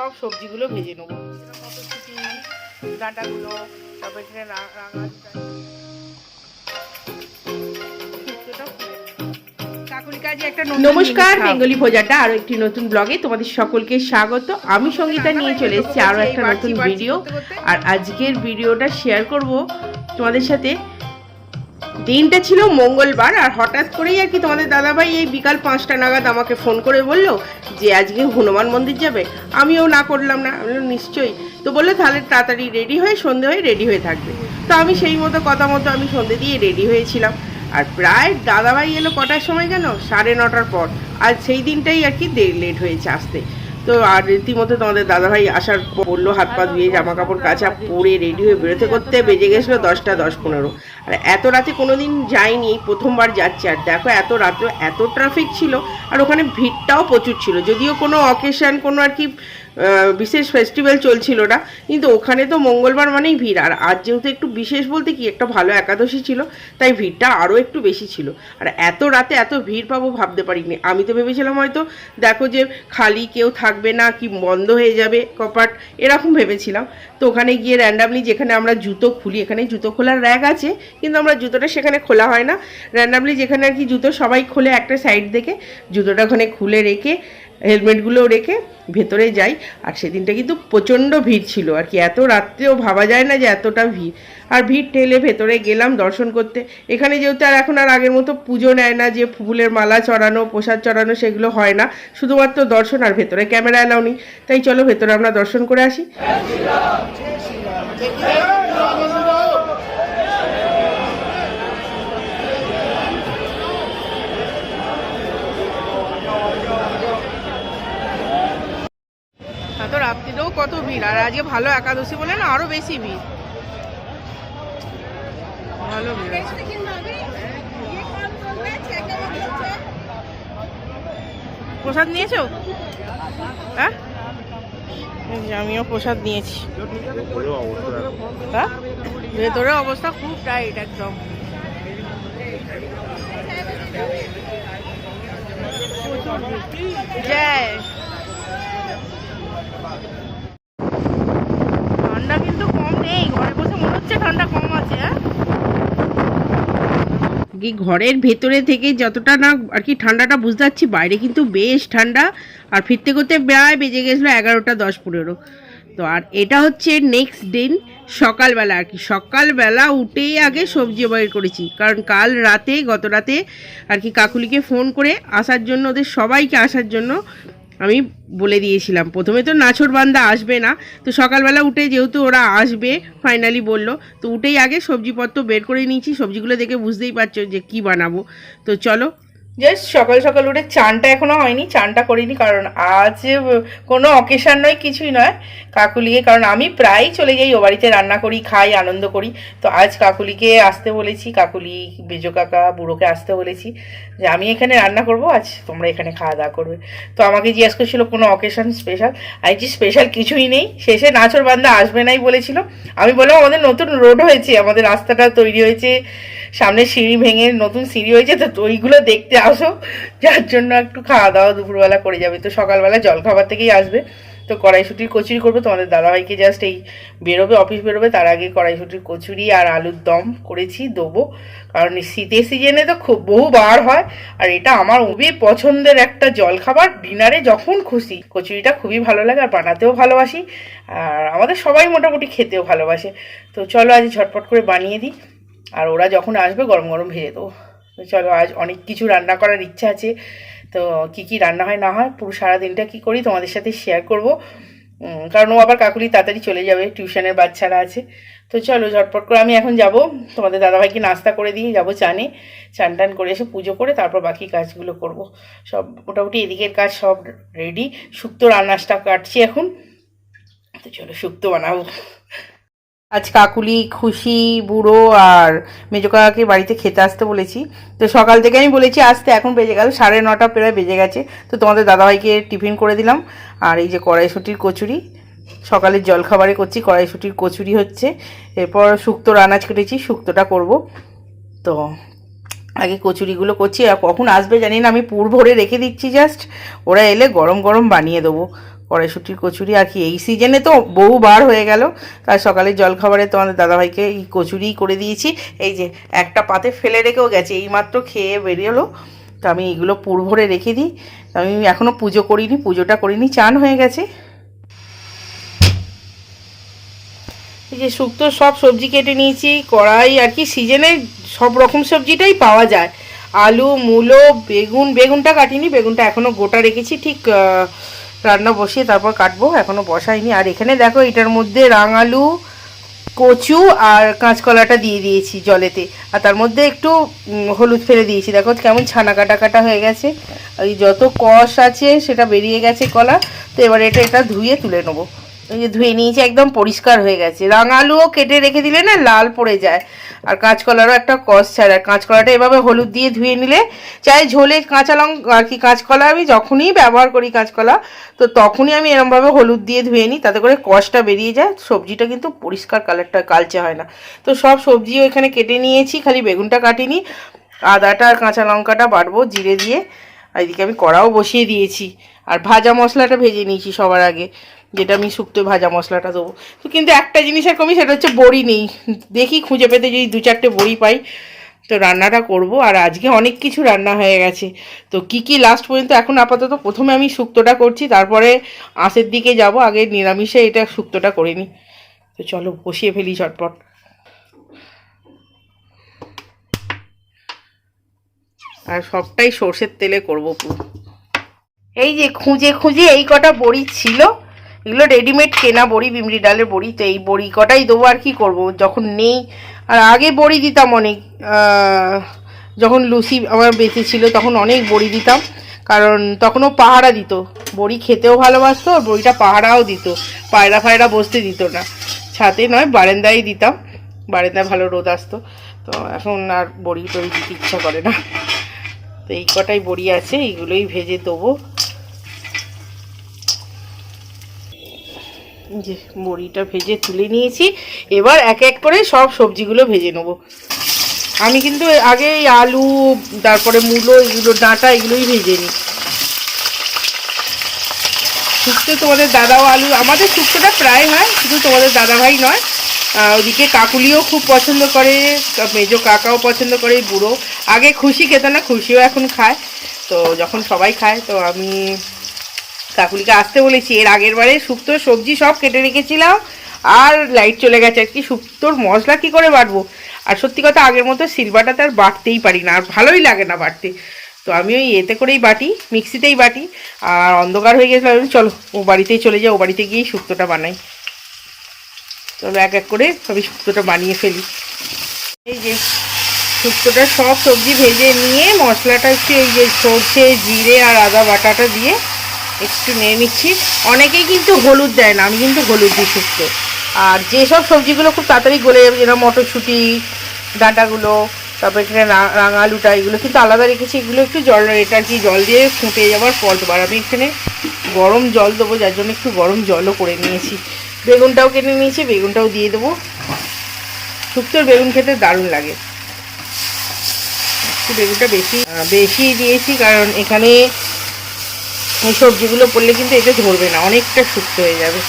সব সবজিগুলো ভেজে নেব। মটরশুঁটি ডাঁটাগুলো তারপর এখানে রাঙা নমস্কার বেঙ্গলি ভোজাটা আরও একটি নতুন ব্লগে তোমাদের সকলকে স্বাগত। আমি সঙ্গীতা নিয়ে চলে এসেছি আরও একটা নতুন ভিডিও আর আজকের ভিডিওটা শেয়ার করব তোমাদের সাথে দিনটা ছিল মঙ্গলবার আর হঠাৎ করেই আর কি তোমাদের দাদাভাই এই বিকাল পাঁচটা নাগাদ আমাকে ফোন করে বলল যে আজকে হনুমান মন্দির যাবে। আমিও না করলাম না। আমি নিশ্চয়ই। তো বলল, তাহলে তাড়াতাড়ি রেডি হয়ে, সন্ধে হয়ে রেডি হয়ে থাকবে। তো আমি সেই মতো কথা মতো আমি সন্ধে দিয়ে রেডি হয়েছিলাম। আর প্রায় দাদাভাই এলো কটার সময় জানো সাড়ে নটার পর। আর সেই দিনটাই আর কি লেট হয়েছে আসতে। তো আর রীতিমতো তোমাদের দাদাভাই আসার পড়ল বলল, হাত পা ধুয়ে জামা কাপড় কাচা পরে রেডি হয়ে বেরোতে করতে বেজে গেছিল দশটা দশ পনেরো। আর এত রাতে কোনো দিন যাইনি প্রথমবার যাচ্ছে। আর দেখো এত রাত্রে এত ট্রাফিক ছিল, আর ওখানে ভিড়টাও প্রচুর ছিল। যদিও কোনো অকেশন কোনো আর কি বিশেষ ফেস্টিভ্যাল চলছিল না। কিন্তু ওখানে তো মঙ্গলবার মানেই ভিড়। আর আজ যেহেতু একটু বিশেষ বলতে কি, একটা ভালো একাদশী ছিল, তাই ভিড়টা আরও একটু বেশি ছিল। আর এত রাতে এত ভিড় পাবো ভাবতে পারিনি। আমি তো ভেবেছিলাম হয়তো, দেখো যে খালি কেউ থাকবে না, কি বন্ধ হয়ে যাবে কপাট, এরকম ভেবেছিলাম। তো ওখানে গিয়ে র্যান্ডামলি যেখানে আমরা জুতো খুলি এখানে জুতো খোলার র্যাক আছে, কিন্তু আমরা জুতোটা সেখানে খোলা হয় না। র্যান্ডামলি যেখানে আর কি জুতো সবাই খোলে একটা সাইড দেখে জুতোটা ওখানে খুলে রেখে হেলমেটগুলোও রেখে ভেতরে যাই। আর সেদিনটা কিন্তু প্রচণ্ড ভিড় ছিল। আর কি এত রাত্রেও ভাবা যায় না যে এতটা ভিড়। আর ভিড় ঠেলে ভেতরে গেলাম দর্শন করতে। এখানে যেহেতু আর এখন আর আগের মতো পুজো নেয় না যে ফুলের মালা চড়ানো, প্রসাদ চড়ানো সেগুলো হয় না। শুধুমাত্র দর্শন আর ভেতরে ক্যামেরা এলাও তাই চলো ভেতরে আমরা দর্শন করে আসি এত রাত্রিতেও কত ভিড়। আর আজকে ভালো একাদশী বলে না, আরও বেশি ভিড়। ভালো ভিড় প্রসাদ নিয়েছো? হ্যাঁ? আমিও প্রসাদ নিয়েছি। হ্যাঁ? ভেতরে অবস্থা খুব টাইট একদম। জয় ঠান্ডা কিন্তু কম নেই ঘরে বসে মনে হচ্ছে ঠান্ডা কম আছে হ্যাঁ? ঘরের ভেতরে থেকে যতটা না আর কি ঠান্ডাটা বুঝতে পারছি, বাইরে কিন্তু বেশ ঠান্ডা। আর ফিরতে করতে প্রায় বেজে গেছিল এগারোটা দশ পনেরো। তো আর এটা হচ্ছে নেক্সট দিন, সকালবেলা আর কি। সকালবেলা উঠেই আগে সবজি বের করেছি। কারণ কাল রাতে, গত রাতে আর কি কাকুলিকে ফোন করে আসার জন্য, ওদের সবাইকে আসার জন্য আমি বলে দিয়েছিলাম, প্রথমে তো নাছর বান্দা আসবে না। তো সকালবেলা উঠে যেহেতু ওরা আসবে ফাইনালি বলল, তো উঠেই আগে সবজিপত্র বের করে নিয়েছি, সবজিগুলো দেখে বুঝতেই পারছ যে কি বানাবো। তো চলো জাস্ট সকাল সকাল উঠে চানটা এখনও হয়নি, চানটা করিনি, কারণ আজ কোনো অকেশান নয়, কিছুই নয় কাকুলিকে, কারণ আমি প্রায়ই চলে যাই, ও বাড়িতে রান্না করি, খাই, আনন্দ করি। তো আজ কাকুলিকে আসতে বলেছি, কাকুলি, বেজো কাকা, বুড়োকে আসতে বলেছি যে আমি এখানে রান্না করব, আজ তোমরা এখানে খাওয়া দাওয়া করবে। তো আমাকে জিজ্ঞেস করছিল, কোনো অকেশান স্পেশাল আই যে স্পেশাল কিছুই নেই, শেষে নাচর বান্দা আসবে নাই বলেছিল। আমি বললাম, আমাদের নতুন রোড হয়েছে, আমাদের রাস্তাটা তৈরি হয়েছে সামনে সিঁড়ি ভেঙে নতুন সিঁড়ি হয়েছে, তো ওইগুলো দেখতে আসো যার জন্য একটু খাওয়া দাওয়া দুপুরবেলা করে যাবে। তো সকালবেলা জলখাবার থেকেই আসবে। তো কড়াইশুটির কচুরি করবে। তোমাদের দাদাভাইকে জাস্ট এই বেরোবে অফিস বেরোবে, তার আগে কড়াইশুটির কচুরি আর আলুর দম করেছি, দেবো। কারণ শীতের সিজনে তো খুব বহুবার হয়। আর এটা আমার খুবই পছন্দের একটা জলখাবার। ডিনারে যখন খুশি, কচুরিটা খুবই ভালো লাগে আর বানাতেও ভালোবাসি। আর আমাদের সবাই মোটামুটি খেতেও ভালোবাসে। তো চলো আজ ঝটপট করে বানিয়ে দিই। আর ওরা যখন আসবে, গরম গরম ভেজে দেবো। তো চলো, আজ অনেক কিছু রান্না করার ইচ্ছা আছে। তো কি কি রান্না হয় না হয়, পুরো সারাদিনটা কি করি তোমাদের সাথে শেয়ার করব। কারণ ও আবার কাকুলি তাড়াতাড়ি চলে যাবে টিউশনের বাচ্চারা আছে। তো চলো, ঝটপট করে আমি এখন যাব। তোমাদের দাদাভাইকে নাস্তা করে দিয়ে যাব চানে। চান টান করে এসে পুজো করে তারপর বাকি কাজগুলো করব। সব মোটামুটি এদিকের কাজ সব রেডি শুক্তো রান্নাটা কাটছি এখন। তো চলো, শুক্তো বানাবো। আজ কাকুলি, খুশি, বুড়ো আর মেজো কাকাকে বাড়িতে খেতে আসতে বলেছি। তো সকাল থেকে আমি বলেছি আসতে এখন বেজে গেল, সাড়ে নটা প্রায় বেজে গেছে। তো তোমাদের দাদাভাইকে টিফিন করে দিলাম। আর এই যে কড়াইশুটির কচুরি, সকালের জলখাবারে করছি, কড়াইশুটির কচুরি হচ্ছে। এরপর শুক্তোর আনাজ কেটেছি, শুক্তোটা করব। তো আগে কচুরিগুলো করছি, আর কখন আসবে জানি না, আমি পুর ভরে রেখে দিচ্ছি জাস্ট ওরা এলে গরম গরম বানিয়ে দেবো। কড়াইশুটির কচুরি আর কি, এই সিজনে তো বহুবার হয়ে গেল। তার সকালে জলখাবারে তোমাদের দাদাভাইকে এই কচুরিই করে দিয়েছি। এই যে একটা পাতে ফেলে রেখেও গেছে, এইমাত্র খেয়ে বেরিয়েলো। তো আমি এইগুলো পুর ভরে রেখে দিই। আমি এখনও পুজো করিনি, পুজোটা করিনি, চান হয়ে গেছে। এই যে শুক্তো সব সবজি কেটে নিয়েছি, কড়াই আর কি সিজনে সব রকম সবজিটাই পাওয়া যায়। আলু, মূলো, বেগুন, বেগুনটা কাটিনি, বেগুনটা এখনও গোটা রেখেছি, ঠিক রান্না বসিয়ে তারপর কাটবো এখনও বসাইনি। আর এখানে দেখো, এটার মধ্যে রাঙালু, কচু আর কাঁচকলাটা দিয়ে দিয়েছি জলেতে। আর তার মধ্যে একটু হলুদ ফেলে দিয়েছি। দেখো, কেমন ছানা কাটা কাটা হয়ে গেছে। ওই যত কষ আছে, সেটা বেরিয়ে গেছে কলা। তো এবার এটা এটা ধুয়ে তুলে নেব। এই যে ধুয়ে নিয়েছি, একদম পরিষ্কার হয়ে গেছে। রাঙালুও কেটে রেখে দিলে না লাল পড়ে যায়। আর কাঁচকলারও একটা কষ ছাড়ে। আর কাঁচকলাটা এভাবে হলুদ দিয়ে ধুয়ে নিলে চাই ঝোলে কাঁচা লঙ্কা আর কি কাঁচকলা আমি যখনই ব্যবহার করি কাঁচকলা, তো তখনই আমি এরমভাবে হলুদ দিয়ে ধুয়ে নিই, তাতে করে কষটা বেরিয়ে যায়। সবজিটা কিন্তু পরিষ্কার কালারটা কালচে হয় না। তো সব সবজিও এখানে কেটে নিয়েছি, খালি বেগুনটা কাটিনি। আদাটা আর কাঁচা লঙ্কাটা বাটবো জিরে দিয়ে। আর এদিকে আমি কড়াও বসিয়ে দিয়েছি। আর ভাজা মশলাটা ভেজে নিয়েছি সবার আগে। যেটা আমি শুক্তো ভাজা মশলাটা দেবো। তো কিন্তু একটা জিনিসের কমি, সেটা হচ্ছে বড়ি নেই। দেখি, খুঁজে পেতে যদি দু চারটে বড়ি পাই, তো রান্নাটা করব। আর আজকে অনেক কিছু রান্না হয়ে গেছে। তো কি কি লাস্ট পর্যন্ত? এখন আপাতত প্রথমে আমি শুক্তোটা করছি, তারপরে আঁশের দিকে যাব। আগে নিরামিষে এটা শুক্তোটা করে নিই। তো চলো, বসিয়ে ফেলি ঝটপট। আর সবটাই সর্ষের তেলে করব পুরো। এই যে খুঁজে খুঁজে এই কটা বড়ি ছিল এগুলো রেডিমেড কেনা বড়ি, বিমড়ি ডালের বড়ি, তো এই বড়ি কটাই দেবো আর কি করব? যখন নেই, আর আগে বড়ি দিতাম অনেক যখন লুসি আমার বেঁচে ছিল তখন অনেক বড়ি দিতাম, কারণ তখনও পাহারা দিত। বড়ি খেতেও ভালোবাসতো আর বড়িটা পাহারাও দিত, পায়রা ফায়রা বসতে দিত না। ছাতে নয়, বারান্দায় দিতাম বারান্দায় ভালো রোদ আসতো, তো এখন আর বড়ি টড়ি দিতে ইচ্ছা করে না। তো এই কটাই বড়ি আছে, এইগুলোই ভেজে দেবো। যে বড়িটা ভেজে তুলে নিয়েছি, এবার এক এক করে সব সবজিগুলো ভেজে নেব। আমি কিন্তু আগে এই আলু, তারপরে মূলো, এগুলো, ডাঁটা, এগুলোই ভেজে নিই। শুক্তো তোমাদের দাদাও আলু, আমাদের শুক্তোটা প্রায় হয়, শুধু তোমাদের দাদাভাই নয়। ওদিকে কাকুলিও খুব পছন্দ করে মেজো কাকাও পছন্দ করে বুড়ো। আগে খুশি খেত না খুশিও এখন খায়। তো যখন সবাই খায়, তো আমি কাকুলিকে আসতে বলেছি। এর আগের বারে শুক্তোর সবজি সব কেটে রেখেছিলাম, আর লাইট চলে গেছে আর কি শুক্তোর মশলা কি করে বাটবো? আর সত্যি কথা, আগের মতো সিলবাটাতে আর বাটতেই পারি না, আর ভালোই লাগে না বাটতে। তো আমি ওই এতে করেই বাটি, মিক্সিতেই বাটি, আর অন্ধকার হয়ে গেছিল, আমি চলো, ও বাড়িতেই চলে যাই ও বাড়িতে গিয়েই শুক্তোটা বানাই। চলো, এক এক করে আমি শুক্তোটা বানিয়ে ফেলি। এই যে, শুক্তোটা সব সবজি ভেজে নিয়ে মশলাটা একটু এই যে সর্ষে, জিরে আর আদা বাটাটা দিয়ে একটু নিয়ে নিচ্ছি। অনেকেই কিন্তু হলুদ দেয় না, আমি কিন্তু হলুদ দিই শুক্তো। আর যেসব সবজিগুলো খুব তাড়াতাড়ি গলে যাবে যেরকম মটরশুঁটি, ডাঁটাগুলো, তারপর এখানে রাঙালুটা এগুলো কিন্তু আলাদা রেখেছি। এগুলো একটু জল, এটা কি জল দিয়ে ফুটে যাওয়ার পর দেবো আর আমি এখানে গরম জল দেবো, যার জন্য একটু গরম জলও করে নিয়েছি। বেগুনটাও কেটে নিয়েছি, বেগুনটাও দিয়ে দেবো। শুক্তোর বেগুন খেতে দারুণ লাগে। একটু বেগুনটা বেশি বেশি দিয়েছি, কারণ এখানে এই সবজিগুলো পড়লে কিন্তু এটা ধরবে না, অনেকটা শুক্ত হয়ে যাবে।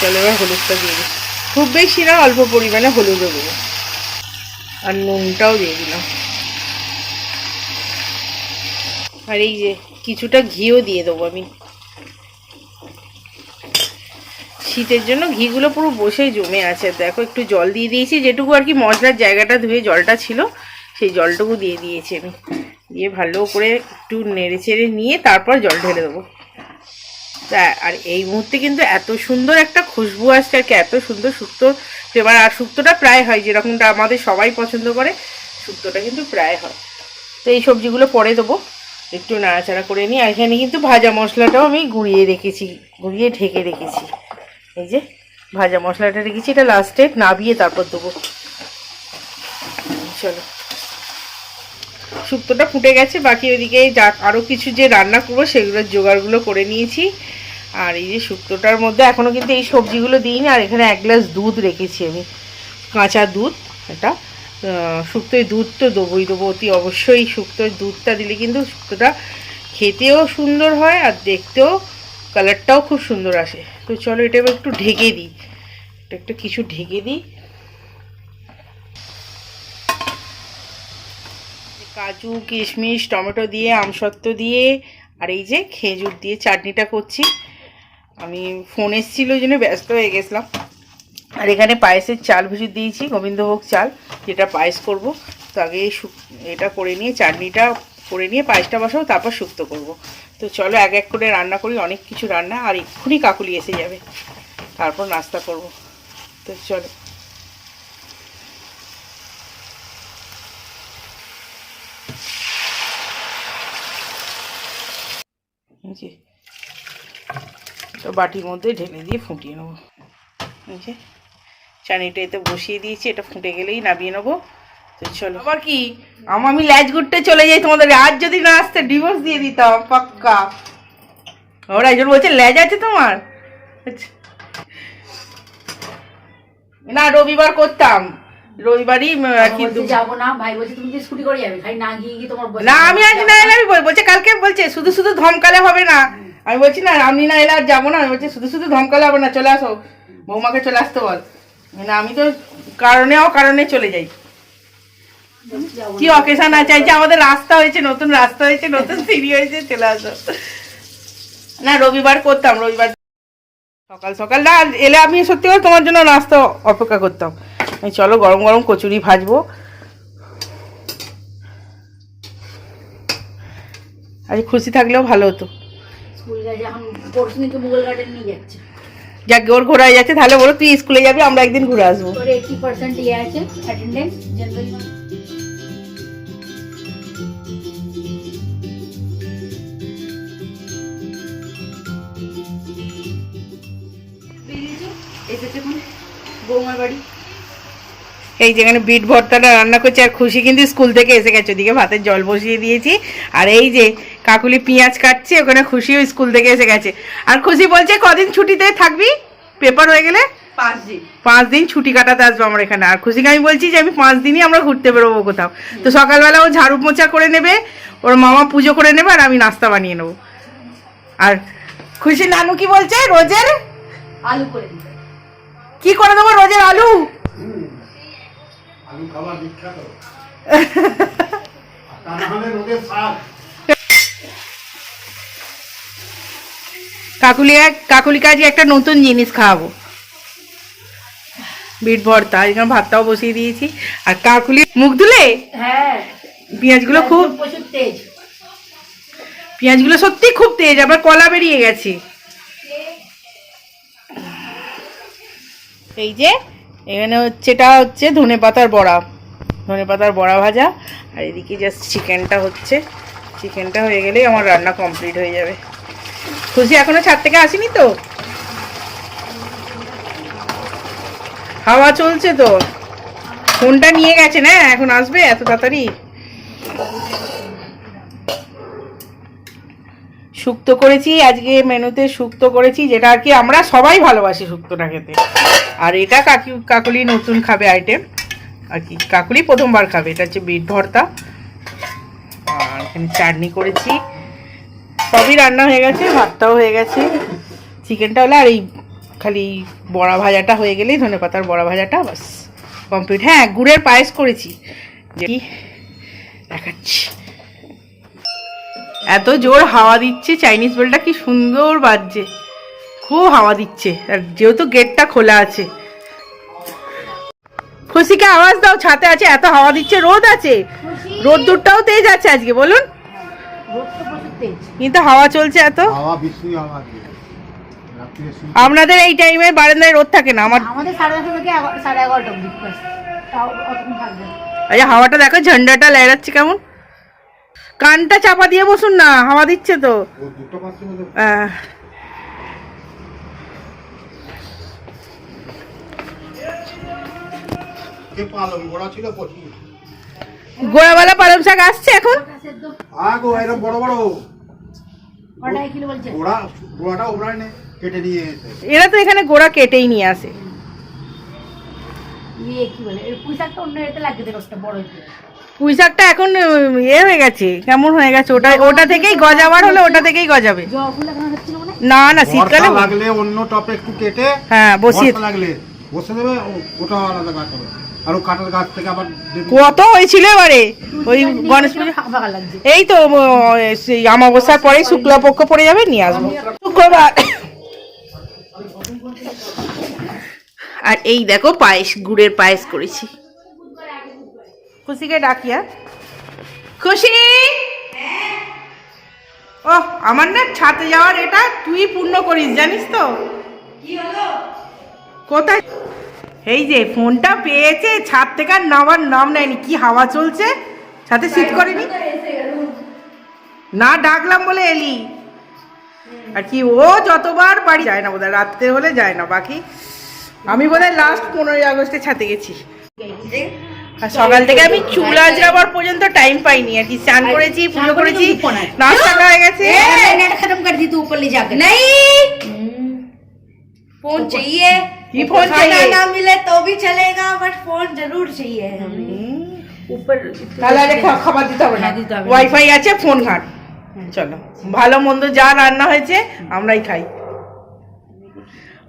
চলো এবার হলুদটা দিয়ে দিই। খুব বেশি না, অল্প পরিমাণে হলুদও দেবো। আর নুনটাও দিয়ে দিলাম। আর এই যে কিছুটা ঘিও দিয়ে দেবো আমি। শীতের জন্য ঘিগুলো পুরো বসেই জমে আছে। দেখো, একটু জল দিয়ে দিয়েছি, যেটুকু আর কি মশলার জায়গাটা ধুয়ে জলটা ছিল, সেই জলটুকু দিয়ে দিয়েছি আমি। দিয়ে ভালো করে একটু নেড়ে চেড়ে নিয়ে তারপর জল ঢেলে দেবো। তা, আর এই মুহূর্তে কিন্তু এত সুন্দর একটা খুশবু আসছে আর কি, এত সুন্দর শুক্তো এবার আর শুক্তোটা প্রায় হয়, যেরকমটা আমাদের সবাই পছন্দ করে, শুক্তোটা কিন্তু প্রায় হয়। তো এই সবজিগুলো পরে দেবো, একটু নাড়াচাড়া করে নিই আর এখানে কিন্তু ভাজা মশলাটাও আমি গুঁড়িয়ে রেখেছি, গুঁড়িয়ে ঢেকে রেখেছি। এই যে, ভাজা মশলাটা রেখেছি, এটা লাস্টে নাবিয়ে তারপর দেবো। চলো। শুক্তোটা ফুটে গেছে বাকি ওইদিকে যা আরও কিছু যে রান্না করব সেগুলোর জোগাড়গুলো করে নিয়েছি। আর এই যে শুক্তোটার মধ্যে এখনও কিন্তু এই সবজিগুলো দিইনি আর এখানে এক গ্লাস দুধ রেখেছি আমি। কাঁচা দুধ এটা। আহ, শুক্তোয় দুধ তো দেবোই দেবো অতি অবশ্যই। শুক্তোয় দুধটা দিলে কিন্তু শুক্তোটা খেতেও সুন্দর হয় আর দেখতেও কালারটাও খুব সুন্দর আসে। তো চলো এটা একটু ঢেকে দিই। একটু কিছু ঢেকে দিই। কাজু, কিশমিশ, টমেটো দিয়ে, আমসত্ত্ব দিয়ে, আর এই যে খেজুর দিয়ে চাটনিটা করছি। আমি ফোন এসেছিল ওই জন্য ব্যস্ত হয়ে গেছিলাম। আর এখানে পায়েসের চাল ভুজে দিয়েছি, গোবিন্দভোগ চাল, যেটা পায়েস করব। তো আগে এটা করে নিয়ে, চাটনিটা করে নিয়ে পায়েসটা বসাবো, তারপর শুক্তো করব। তো চলো এক এক করে রান্না করি, অনেক কিছু রান্না, আর এক্ষুনি কাকুলি এসে যাবে। তারপর নাস্তা করব। তো চলো। এই যে, তো বাটির মধ্যে ঢেলে দিয়ে ফুটিয়ে নেব। এই যে চানিটা এতে বসিয়ে দিয়েছি, এটা ফুটে গেলেই নামিয়ে নেব। তো চলো। আবার কি? আম- ল্যাজ ঘুরতে চলে যাই তোমাদের আজ যদি না আসতে ডিভোর্স দিয়ে দিতাম, পাক্কা। ওরা একজন বলছে, ল্যাজ আছে তোমার? আচ্ছা। না, রবিবার করতাম। রবিবারই উম, আর কি বলছে যাব না ভাই বলছে তুমি কি স্কুটি করে যাবে? খালি না গিয়ে গিয়ে তোমার না আমি আজ না এলে আমি বলছে কালকে বলছে শুধু শুধু ধমকালে হবে না। আমি বলছি না আমি না এলে আর যাব না। আমি বলছি শুধু শুধু ধমকালে হবে না চলে আসো। বৌমাকে চলে আসতে বল। না আমি তো কারণে ও কারণে চলে যাই। কি অকেশন আছে? যে আমাদের রাস্তা হয়েছে নতুন রাস্তা হয়েছে নতুন সিঁড়ি হয়েছে চলে আসো। না রবিবার করতাম রবিবার সকাল সকাল। না এলে আমি সত্যি কথা তোমার জন্য রাস্তা অপেক্ষা করতাম। চলো গরম গরম কচুরি ভাজবো। আজ খুশি থাকলেও ভালো হতো। এখন যাক ওর ঘোরা যাচ্ছে তাহলে বলো তুই স্কুলে যাবি আমরা একদিন ঘুরে আসব। ইয়ে এসেছে বৌমার বাড়ি। এই যেখানে বিট ভর্তাটা রান্না করছে আর খুশি কিন্তু স্কুল থেকে এসে গেছে। ওদিকে ভাতের জল বসিয়ে দিয়েছি। আর এই যে কাকুলি পেঁয়াজ কাটছে ওখানে খুশিও স্কুল থেকে এসে গেছে। আর খুশি বলছে কদিন ছুটিতে থাকবি? পেপার হয়ে গেলে? পাঁচ দিন। পাঁচ দিন ছুটি কাটাতে আসব আমরা এখানে। আর খুশিকে আমি বলছি যে আমি পাঁচ দিনই আমরা ঘুরতে বেরোবো কোথাও। তো সকালবেলা ও ঝাড়ু মোচা করে নেবে ওর মামা পুজো করে নেবে আর আমি নাস্তা বানিয়ে নেব। আর খুশি নানু কি বলছে? রোজের? আলু করে কি করে দেবো? রোজের আলু? আলু খাবার বিখ্যাত। তা না হলে রোগের শাক কাকুলি কাকুলিকে আজকে একটা নতুন জিনিস খাওয়াবো। বিট ভর্তা এখানে ভাতটাও বসিয়ে দিয়েছি। আর কাকুলি মুখ ধুলে? হ্যাঁ। পেঁয়াজগুলো খুব প্রচুর তেজ। পেঁয়াজগুলো সত্যি খুব তেজ আবার কলা বেরিয়ে গেছে। এই যে এখানে হচ্ছে, এটা হচ্ছে ধনে পাতার বড়া। ধনে পাতার বড়া ভাজা। আর এদিকে জাস্ট চিকেনটা হচ্ছে। চিকেনটা হয়ে গেলেই আমার রান্না কমপ্লিট হয়ে যাবে। খুশি, এখনও ছাদ থেকে আসেনি তো? হাওয়া চলছে তো? ফোনটা নিয়ে গেছে না? এখন আসবে? এত তাড়াতাড়ি? শুক্তো করেছি, আজকে মেনুতে শুক্তো করেছি, যেটা আর কি আমরা সবাই ভালোবাসি শুক্তোটা খেতে। আর এটা কাকি, কাকুলি নতুন খাবে আইটেম আর কি, কাকুলি প্রথমবার খাবে, এটা হচ্ছে বিট ভর্তা। আর এখানে চাটনি করেছি। সবই রান্না হয়ে গেছে, ভাতটাও হয়ে গেছে। চিকেনটা হলে আর এই খালি বড়া ভাজাটা হয়ে গেলেই ধনে পাতার বড়া ভাজাটা বাস কমপ্লিট। হ্যাঁ গুড়ের পায়েস করেছি। দেখাচ্ছি। এত জোর হাওয়া দিচ্ছে চাইনিজ বেলটা কি সুন্দর বাজছে। খুব হাওয়া দিচ্ছে আর যেহেতু গেটটা খোলা আছে। খুশিকে আওয়াজ দাও ছাতে আছে এত হাওয়া দিচ্ছে রোদ আছে। রোদ্দুরটাও তেজ আছে আজকে বলুন। রোদ তো কিন্তু হাওয়া চলছে এত। আপনাদের এই টাইমে বারান্দায় রোদ থাকে না আমার। আচ্ছা হাওয়াটা দেখো ঝান্ডাটা লহরাচ্ছে কেমন? কানটা চাপা দিয়ে বসুন না হাওয়া দিচ্ছে তো। ও দুটো পাঁচটা মধ্যে আহ, কে পালং গোড়া ছিল প্রচুর গোড়াওয়ালা পালং শাক আসছে এখন? এরা তো এখানে গোড়া কেটেই নিয়ে আসে। ইয়ে কি বলে পুঁই শাকটা অন্য এতে লাগিয়ে দেবে বড় পুঁই শাকটা এখন ইয়ে হয়ে গেছে কেমন হয়ে গেছে? ওটা ওটা থেকেই গজাবার হলে ওটা থেকেই গজাবে। হচ্ছিল মানে? না না শীতকালে লাগলে অন্য টপে একটু কেটে হ্যাঁ বসিয়ে লাগলে বসে দেবে ওটা আলাদা গাছ হবে। আর ও গাছ থেকে আবার কত হয়েছিল এবারে? ওই গণেশ পুজো এই তো সেই অমাবস্যার পরে শুক্লা পক্ষ পড়ে যাবে নিয়ে আসব। শুক্রবার। আর এই দেখো পায়েস গুড়ের পায়েস করেছি। খুশিকে ডাকি খুশি! ও আমার না ছাতে যাওয়ার এটা তুই পূর্ণ করিস জানিস তো? কোথায়? এই যে ফোনটা পেয়েছে ছাদ থেকে আর নামার নাম নেয়নি কি হাওয়া চলছে? ছাতে শীত করেনি? না ডাকলাম বলে এলি। আর কি ও যতবার বাড়ি যায় না বোধহয় রাত্রে হলে যায় না বাকি? আমি বোধহয় লাস্ট পনেরোই আগস্টে ছাতে গেছি। আর সকাল থেকে আমি চুল আজরাবার পর্যন্ত টাইম পাইনি আর কি স্নান করেছি পুজো করেছি নাস্তা হয়ে গেছে नेट खत्म कर दी तू ऊपर ले जाकर नहीं फोन चाहिए की फोन खाना चाहिए? ना मिले तो भी चलेगा बट फोन जरूर चाहिए हमें ऊपर তাহলে আরে খা- খাবার দিতে হবে না হ্যাঁ, দিতে হবে না। ওয়াইফাই আছে ফোন ঘাট চলো ভালো মন্দ যা রান্না হয়েছে আমরাই খাই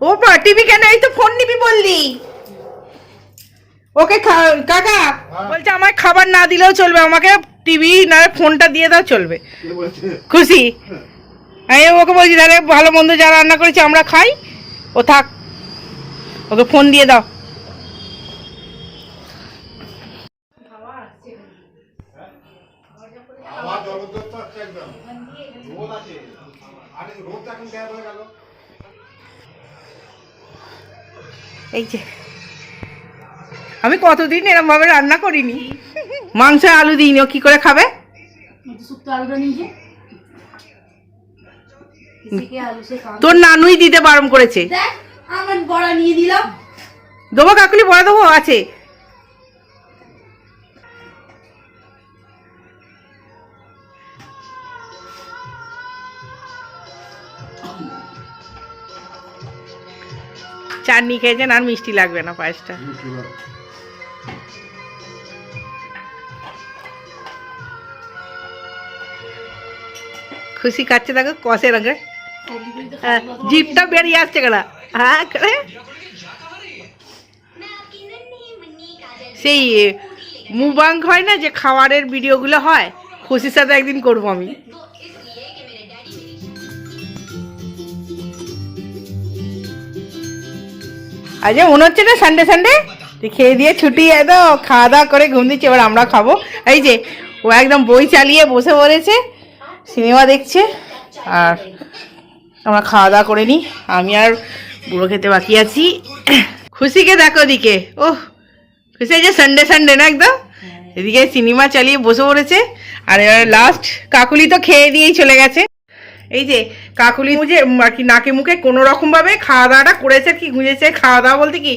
ও মা টিভি কেন এই তো ফোন নিবি বললি ওকে খা- কাকা। বলছে আমায় খাবার না দিলেও চলবে আমাকে টিভি না ফোনটা দিয়ে দাও চলবে। খুশি? আমি ওকে বলছি তাহলে ভালো মন্দ যা রান্না করেছি আমরা খাই। ও থাক। ওকে ফোন দিয়ে দাও। হয়ে এই যে। আমি কতদিন এরকম ভাবে রান্না করিনি? মাংস আলু দিইনি ও কি করে খাবে? তোর নানুই দিতে বারণ করেছে। দেবো কাকুলি বড়া দেবো আছে। চাটনি খেয়েছেন আর মিষ্টি লাগবে না পায়েসটা। খুশি খাচ্ছে দেখো কষে রঙে জিপটা বেরিয়ে আসছে কেনা হ্যাঁ সেই মুবাং হয় না যে খাবারের ভিডিওগুলো হয় খুশির সাথে একদিন করব আমি আজ মনে হচ্ছে না সানডে সানডে খেয়ে দিয়ে ছুটি একদম খাওয়া দাওয়া করে ঘুম দিচ্ছে এবার আমরা খাব এই যে ও একদম বই চালিয়ে বসে পড়েছে সিনেমা দেখছে আর আমরা খাওয়া দাওয়া করে নিই। আমি আর বুড়ো খেতে বাকি আছি। খুশিকে দেখো দিকে ও খুশি আছে যে সানডে সানডে না একদম? এদিকে সিনেমা চালিয়ে বসে পড়েছে। আর এবার লাস্ট কাকুলি তো খেয়ে দিয়েই চলে গেছে। এই যে কাকুলি মুজে আর কি নাকে মুখে কোনো রকম ভাবে খাওয়া দাওয়াটা করেছে, কি গুঁজেছে, খাওয়া দাওয়া বলতে কি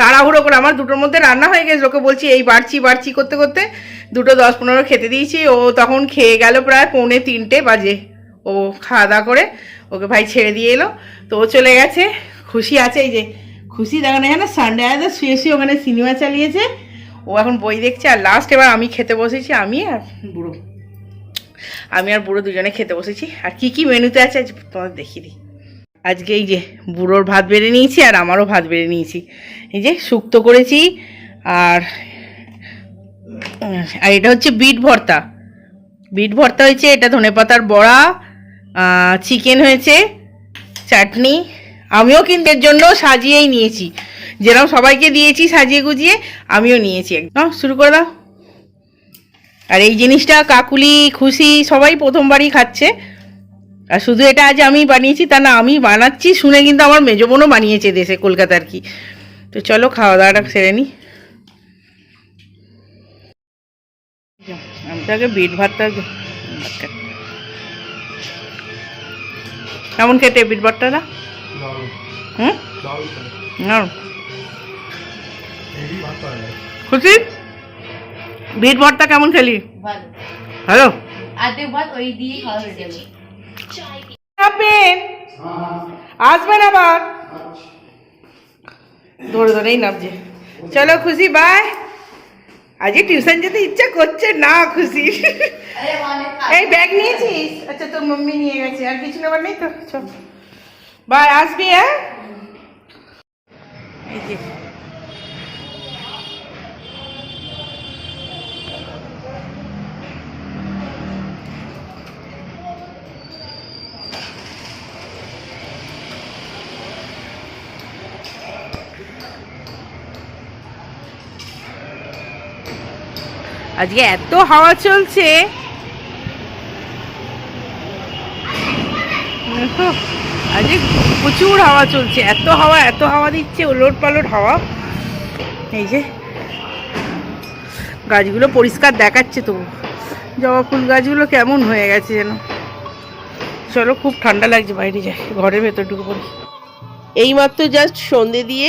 তাড়াহুড়ো করে আমার দুটোর মধ্যে রান্না হয়ে গেছে। ওকে বলছি, এই বাড়ছি বাড়ছি করতে করতে দুটো দশ পনেরো খেতে দিয়েছি। ও তখন খেয়ে গেল প্রায় পৌনে তিনটে বাজে। ও খাওয়া দাওয়া করে ওকে ভাই ছেড়ে দিয়ে এলো। তো ও চলে গেছে, খুশি আছে এই যে। খুশি দেখানো এখানে সানডে আয় শুয়ে শুয়ে ওখানে সিনেমা চালিয়েছে। ও এখন বই দেখছে, আর লাস্ট এবার আমি খেতে বসেছি, আমি আর বুড়ো। আমি আর বুড়ো দুজনে খেতে বসেছি। আর কি কি মেনুতে আছে আজ তোমাদের দেখিয়ে দিই। আজকে এই যে বুড়োর ভাত বেড়ে নিয়েছি আর আমারও ভাত বেড়ে নিয়েছি। এই যে শুক্তো করেছি আর আর এটা হচ্ছে বিট ভর্তা। বিট ভর্তা হয়েছে, এটা ধনেপাতার বড়া চিকেন হয়েছে, চাটনি। আমিও কিন্তু এর জন্য সাজিয়েই নিয়েছি। যেরকম সবাইকে দিয়েছি সাজিয়ে গুজিয়ে, আমিও নিয়েছি। একদম। শুরু করে দাও। আর এই জিনিসটা কাকুলি খুশি সবাই প্রথমবারই খাচ্ছে। আর শুধু এটা আজ আমি বানিয়েছি তা না আমি বানাচ্ছি শুনে কিন্তু আমার মেজো বোনও বানিয়েছে দেশে কলকাতার কি। তো চলো খাওয়া দাওয়াটা সেরে নিই আমি তো আগে বিট ভাতটা কেমন খেতে বিট ভাতটা না হুম? খুশি? বিট ভর্তা কেমন খেলি? হ্যালো? হয়ে আসবেন আবার? ধরে ধরেই নামছে। চলো খুশি বাই আজকে টিউশন যেতে ইচ্ছা করছে না খুশি। এই ব্যাগ নিয়েছিস? আচ্ছা তোর মাম্মি নিয়ে গেছে। আর কিছু নেবার নেই তো? চল। বাই আসবি হ্যাঁ? এই যে। আজকে এত হাওয়া চলছে। আজকে প্রচুর হাওয়া চলছে। এত হাওয়া এত হাওয়া দিচ্ছে, ওলট পালট হাওয়া। এই যে, গাছগুলো পরিষ্কার দেখাচ্ছে তো। জবা ফুল গাছগুলো কেমন হয়ে গেছে যেন। চলো, খুব ঠান্ডা লাগছে বাইরে যাই, ঘরের ভেতর ঢুকে পড়ি। এইমাত্র জাস্ট সন্ধে দিয়ে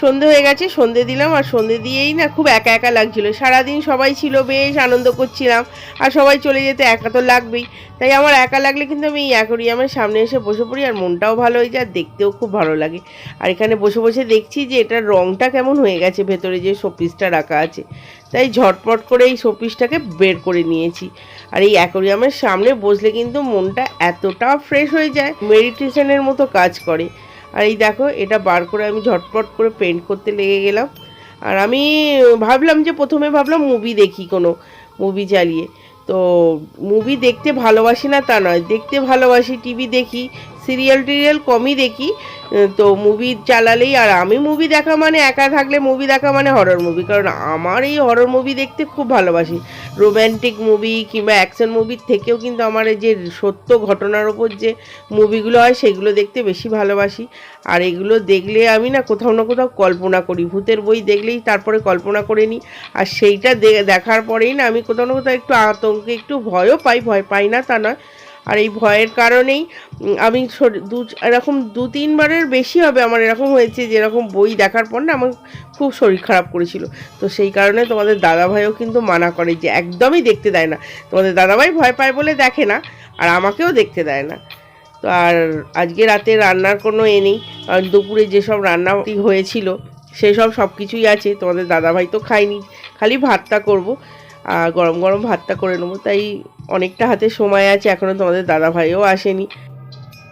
সন্ধে হয়ে গেছে, সন্ধে দিলাম আর সন্ধে দিয়েই না খুব একা একা লাগছিল। সারাদিন সবাই ছিল, বেশ আনন্দ করছিলাম, আর সবাই চলে যেতে একা তো লাগবেই। তাই আমার একা লাগলে কিন্তু আমি অ্যাকোরিয়ামের সামনে এসে বসে পড়ি আর মনটাও ভালো হয়ে যায়, আর দেখতেও খুব ভালো লাগে। আর এখানে বসে বসে দেখছি যে এটার রঙটা কেমন হয়ে গেছে, ভেতরে যে শোপিসটা রাখা আছে। তাই ঝটপট করে এই শোপিসটাকে বের করে নিয়েছি। আর এই অ্যাকোরিয়ামের সামনে বসলে কিন্তু মনটা এতটা ফ্রেশ হয়ে যায়, মেডিটেশনের মতো কাজ করে। আর এই দেখো, এটা বার করে আমি ঝটপট করে পেন্ট করতে লেগে গেলাম। আর আমি ভাবলাম যে প্রথমে ভাবলাম মুভি দেখি কোনো মুভি চালিয়ে। তো মুভি দেখতে ভালোবাসি না তা নয়, দেখতে ভালোবাসি টিভি দেখি সিরিয়াল টিরিয়াল কমই দেখি। তো মুভি চালালেই আর আমি মুভি দেখা মানে একা থাকলে মুভি দেখা মানে হরর মুভি কারণ আমার এই হরর মুভি দেখতে খুব ভালোবাসি। রোম্যান্টিক মুভি কিংবা অ্যাকশন মুভির থেকেও কিন্তু আমার যে সত্য ঘটনার ওপর যে মুভিগুলো হয়, সেগুলো দেখতে বেশি ভালোবাসি। আর এগুলো দেখলে আমি না কোথাও না কোথাও কল্পনা করি। ভূতের বই দেখলেই তারপরে কল্পনা করে নিই। আর সেইটা দেখার পরেই না আমি কোথাও না কোথাও একটু আতঙ্কে, একটু ভয়ও পাই, ভয় পাই না তা নয়। আর এই ভয়ের কারণেই আমি দু, এরকম দু, তিনবারের বেশি হবে আমার এরকম হয়েছে যেরকম বই দেখার পর না আমার খুব শরীর খারাপ করেছিল। তো সেই কারণে তোমাদের দাদাভাইও কিন্তু মানা করে যে, একদমই দেখতে দেয় না। তোমাদের দাদাভাই ভয় পায় বলে দেখে না, আর আমাকেও দেখতে দেয় না। তো আর আজকে রাতে রান্নার কোনো এ নেই। কারণ দুপুরে যেসব রান্না হয়েছিল, সেসব সব কিছুই আছে। তোমাদের দাদাভাই তো খায়নি, খালি ভাতটা করব। আর গরম গরম ভাতটা করে নেব। তাই অনেকটা হাতে সময় আছে এখনও তোমাদের দাদা ভাইও আসেনি।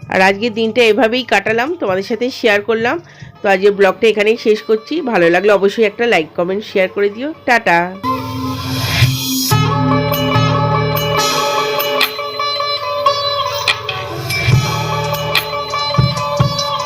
আর আজকের দিনটা এভাবেই কাটালাম, তোমাদের সাথে শেয়ার করলাম। তো আজকে ব্লগটা এখানেই শেষ করছি, ভালো লাগলে অবশ্যই একটা লাইক কমেন্ট শেয়ার করে দিও। টাটা!